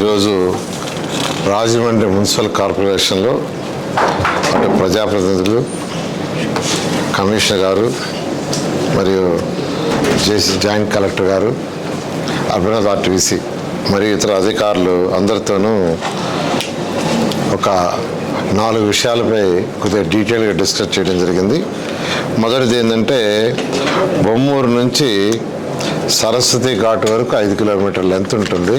ఈరోజు రాజమండ్రి మున్సిపల్ కార్పొరేషన్లో అంటే ప్రజాప్రతినిధులు కమిషనర్ గారు మరియు జేసీ జాయింట్ కలెక్టర్ గారు అభినవ్ ఆర్టీసీ మరియు ఇతర అధికారులు అందరితోనూ ఒక నాలుగు విషయాలపై కొద్దిగా డీటెయిల్గా డిస్కస్ చేయడం జరిగింది. మొదటిది ఏంటంటే బొమ్మూరు నుంచి సరస్వతి ఘాట్ వరకు ఐదు కిలోమీటర్ లెంత్ ఉంటుంది.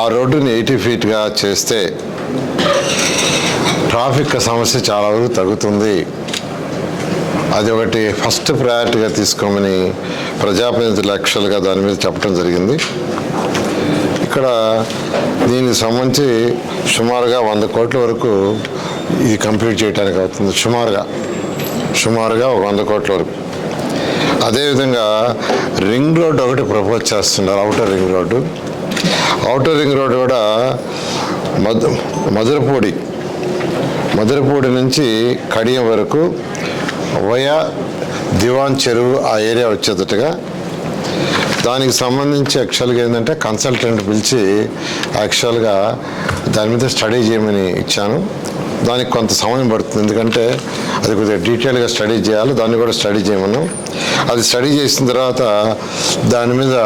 ఆ రోడ్డుని ఎయిటీ ఫీట్గా చేస్తే ట్రాఫిక్ సమస్య చాలా వరకు తగ్గుతుంది. అది ఒకటి ఫస్ట్ ప్రయారిటీగా తీసుకోమని ప్రజాప్రతినిధులు లక్షలుగా దాని మీద చెప్పడం జరిగింది. ఇక్కడ దీనికి సంబంధించి సుమారుగా వంద కోట్ల వరకు ఇది కంప్లీట్ చేయడానికి అవుతుంది. సుమారుగా సుమారుగా ఒక వంద కోట్ల వరకు. అదేవిధంగా రింగ్ రోడ్ ఒకటి ప్రపోజ్ చేస్తున్నారు outer ring road. Outer ring road కూడా మధు మధురపూడి మధురపూడి నుంచి కడియం వరకు వయా దివాన్ చెరువు ఆ ఏరియా వచ్చేటట్టుగా. దానికి సంబంధించి యాక్చువల్గా ఏంటంటే కన్సల్టెంట్ పిలిచి యాక్చువల్గా దాని మీద స్టడీ చేయమని ఇచ్చాను. దానికి కొంత సమయం పడుతుంది. ఎందుకంటే అది కొద్దిగా డీటెయిల్గా స్టడీ చేయాలి. దాన్ని కూడా స్టడీ చేయమన్నాం అది స్టడీ చేసిన తర్వాత దాని మీద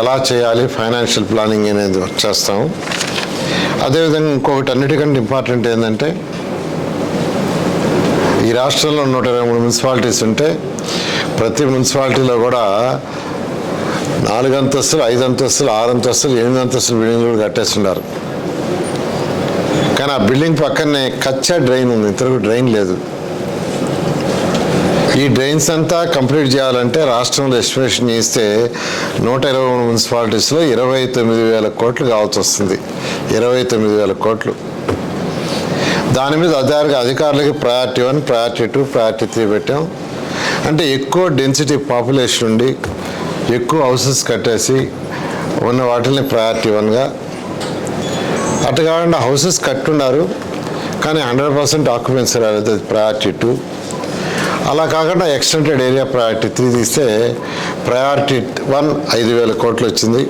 ఎలా చేయాలి ఫైనాన్షియల్ ప్లానింగ్ అనేది వర్క్ చేస్తాం. అదేవిధంగా ఇంకొకటి అన్నిటికంటే ఇంపార్టెంట్ ఏంటంటే ఈ రాష్ట్రంలో నూట ఇరవై మూడు మున్సిపాలిటీస్ ఉంటే ప్రతి మున్సిపాలిటీలో కూడా నాలుగు అంతస్తులు ఐదు అంతస్తులు ఆరు అంతస్తులు ఎనిమిది అంతస్తులు బిల్డింగ్లు కూడా కట్టేస్తున్నారు. కానీ ఆ బిల్డింగ్ పక్కనే కచ్చా డ్రైన్ ఉంది. ఇంతవరకు డ్రైన్ లేదు. ఈ డ్రైన్స్ అంతా కంప్లీట్ చేయాలంటే రాష్ట్రంలో ఎస్టిమేషన్ చేస్తే నూట ఇరవై మూడు మున్సిపాలిటీస్లో ఇరవై తొమ్మిది వేల కోట్లు కావాల్సి వస్తుంది. ఇరవై తొమ్మిది వేల కోట్లు. దాని మీద అధికారులు అధికారులకి priority one priority two priority three పెట్టాం. అంటే ఎక్కువ డెన్సిటీ పాపులేషన్ ఉండి ఎక్కువ హౌసెస్ కట్టేసి ఉన్న వాటిని ప్రయారిటీ వన్గా అటు కాకుండా హౌసెస్ కట్టున్నారు కానీ హండ్రెడ్ పర్సెంట్ ఆక్యుపెన్సీ రాలేదు ప్రయారిటీ టూ అలా కాకుండా ఎక్స్టెంటెడ్ ఏరియా ప్రయారిటీ త్రీ తీస్తే ప్రయారిటీ వన్ ఐదు వేల కోట్లు వచ్చింది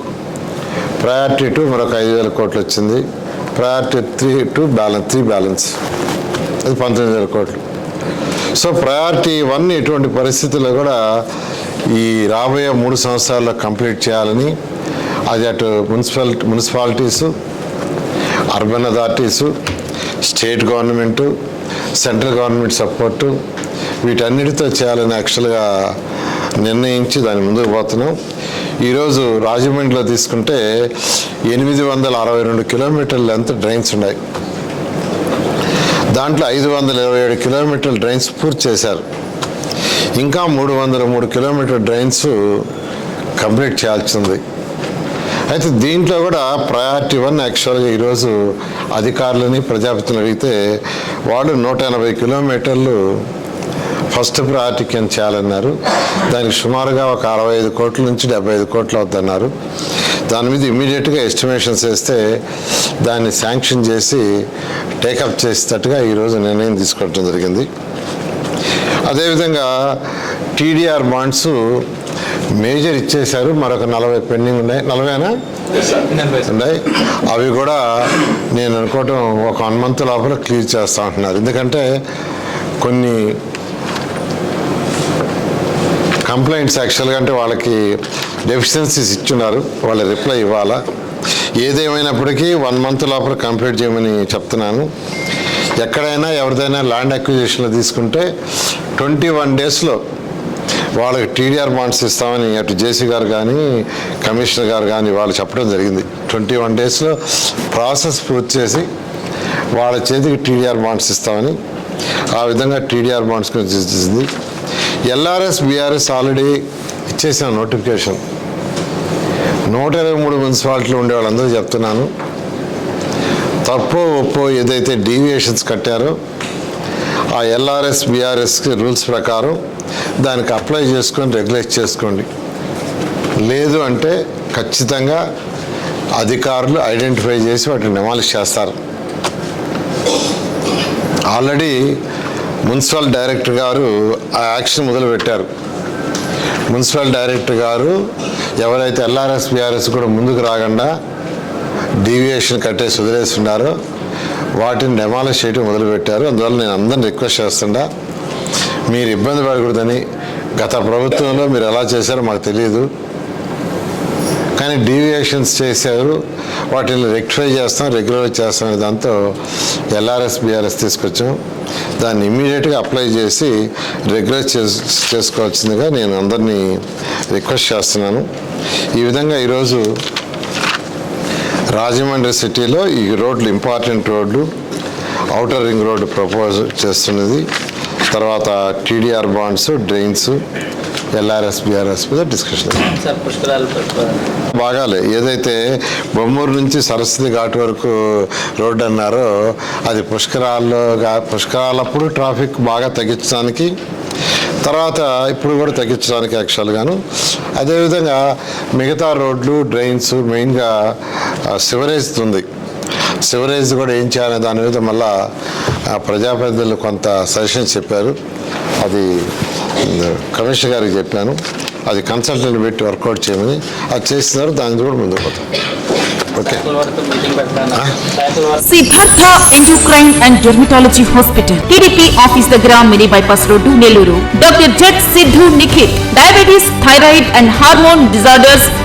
ప్రయారిటీ టూ మరొక ఐదు వేల కోట్లు వచ్చింది priority three two balance three balance అది పంతొమ్మిది వేల కోట్లు. సో ప్రయారిటీ వన్ ఇటువంటి పరిస్థితుల్లో కూడా ఈ రాబోయే మూడు సంవత్సరాల్లో కంప్లీట్ చేయాలని అది అటు municipal municipalities urban authorities state government central government support వీటన్నిటితో చేయాలని యాక్చువల్గా నిర్ణయించి దాని ముందుకు పోతున్నాం. ఈరోజు రాజమండ్రిలో తీసుకుంటే ఎనిమిది వందల అరవై రెండు కిలోమీటర్ల లెంత్ డ్రైన్స్ ఉన్నాయి. దాంట్లో ఐదు వందల ఇరవై ఏడు కిలోమీటర్ల డ్రైన్స్ పూర్తి చేశారు. ఇంకా మూడు వందల మూడు కిలోమీటర్ డ్రైన్స్ కంప్లీట్ చేయాల్సి ఉంది. అయితే దీంట్లో కూడా ప్రయారిటీ వన్ యాక్చువల్గా ఈరోజు అధికారులని ప్రజాపతిని అడిగితే వాళ్ళు నూట ఎనభై కిలోమీటర్లు ఫస్ట్ ప్రయారిటీ కింద చేయాలన్నారు. దానికి సుమారుగా ఒక అరవై ఐదు కోట్ల నుంచి డెబ్బై ఐదు కోట్లు అవుతున్నారు. దాని మీద ఇమీడియట్గా ఎస్టిమేషన్స్ వేస్తే దాన్ని శాంక్షన్ చేసి టేకప్ చేసేటట్టుగా ఈరోజు నిర్ణయం తీసుకోవడం జరిగింది. అదేవిధంగా టీడీఆర్ బాండ్స్ మేజర్ ఇచ్చేశారు. మరొక నలభై పెండింగ్ ఉన్నాయి. నలభైనా? ఉన్నాయి. అవి కూడా నేను అనుకోవటం ఒక వన్ మంత్ లోపల క్లియర్ చేస్తా ఉంటున్నారు ఎందుకంటే కొన్ని కంప్లైంట్స్ యాక్చువల్గా అంటే వాళ్ళకి డెఫిషియన్సీస్ ఇచ్చున్నారు. వాళ్ళ రిప్లై ఇవ్వాలా? ఏదేమైనప్పటికీ వన్ మంత్ లోపల కంప్లీట్ చేయమని చెప్తున్నాను. ఎక్కడైనా ఎవరిదైనా ల్యాండ్ అక్విజిషన్లో తీసుకుంటే ట్వంటీ వన్ డేస్లో వాళ్ళకి టీడీఆర్ బాండ్స్ ఇస్తామని అటు జేసీ గారు కానీ కమిషనర్ గారు కానీ వాళ్ళు చెప్పడం జరిగింది. ట్వంటీ వన్ డేస్లో ప్రాసెస్ పూర్తి చేసి వాళ్ళ చేతికి టీడీఆర్ బాండ్స్ ఇస్తామని ఆ విధంగా టీడీఆర్ బాండ్స్ గురించి ఇచ్చింది ఎల్ఆర్ఎస్ బీఆర్ఎస్ ఆల్రెడీ ఇచ్చేసిన నోటిఫికేషన్ నూట ఇరవై మూడు మున్సిపాలిటీలు ఉండే వాళ్ళందరూ చెప్తున్నాను. తప్పో ఒప్పో ఏదైతే డీవియేషన్స్ కట్టారో ఆ ఎల్ఆర్ఎస్ బీఆర్ఎస్కి రూల్స్ ప్రకారం దానికి అప్లై చేసుకొని రెగ్యులేట్ చేసుకోండి. లేదు అంటే ఖచ్చితంగా అధికారులు ఐడెంటిఫై చేసి వాటిని నిమాలిష్ చేస్తారు. ఆల్రెడీ మున్సిపల్ డైరెక్టర్ గారు ఆ యాక్షన్ మొదలుపెట్టారు. మున్సిపల్ డైరెక్టర్ గారు ఎవరైతే ఎల్ఆర్ఎస్ బీఆర్ఎస్ కూడా ముందుకు రాకుండా డీవియేషన్ కట్టేసి వదిలేస్తున్నారో వాటిని డెమాలిష్ చేయడం మొదలుపెట్టారు. అందువల్ల నేను అందరిని రిక్వెస్ట్ చేస్తుండా మీరు ఇబ్బంది పడకూడదని గత ప్రభుత్వంలో మీరు ఎలా చేశారో మాకు తెలియదు కానీ డీవియేషన్స్ చేశారు. వాటిని రెక్టిఫై చేస్తాం రెగ్యులర్ చేస్తాం దాంతో ఎల్ఆర్ఎస్ బీఆర్ఎస్ తీసుకొచ్చాం. దాన్ని ఇమ్మీడియట్గా అప్లై చేసి రెగ్యులర్ చేసుకోవాల్సిందిగా నేను అందరినీ రిక్వెస్ట్ చేస్తున్నాను. ఈ విధంగా ఈరోజు రాజమండ్రి సిటీలో ఈ రోడ్లు ఇంపార్టెంట్ రోడ్లు అవుటర్ రింగ్ రోడ్డు ప్రపోజ్ చేస్తున్నది. తర్వాత TDR bonds drains LRS BRS మీద డిస్కషన్ బాగాలే. ఏదైతే బొమ్మూరు నుంచి సరస్వతి ఘాట్ వరకు రోడ్డు అన్నారో అది పుష్కరాల్లో పుష్కరాలప్పుడు ట్రాఫిక్ బాగా తగ్గించడానికి తర్వాత ఇప్పుడు కూడా తగ్గించడానికి యాక్చువల్గాను అదేవిధంగా మిగతా రోడ్లు డ్రైన్స్ మెయిన్గా సివరేజ్ ఉంది. సివరేజ్ కూడా ఏం చేయాలనే దాని మీద మళ్ళా ఆ, ప్రజాప్రతినిధులు కొంత సజెషన్స్ చెప్పారు. అది కమిషనర్ గారికి చెప్పాను. అది కన్సల్టెంట్ పెట్టి వర్కౌట్ చేయమని. అది చేస్తున్నారు దాని కూడా ముందుకు పోతాం. Okay. Siddhartha endocrine and dermatology hospital TDP office దగ్గర mini bypass road Nellore. Doctor jet Siddhu Nikhil diabetes thyroid and hormone disorders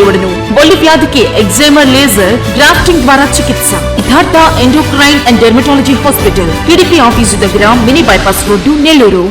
చేయబడును. బొల్లి వ్యాధికి ఎగ్జైమర్ లేజర్ గ్రాఫ్టింగ్ ద్వారా చికిత్స. Siddhartha endocrine and dermatology hospital TDP office దగ్గర mini bypass road Nellore.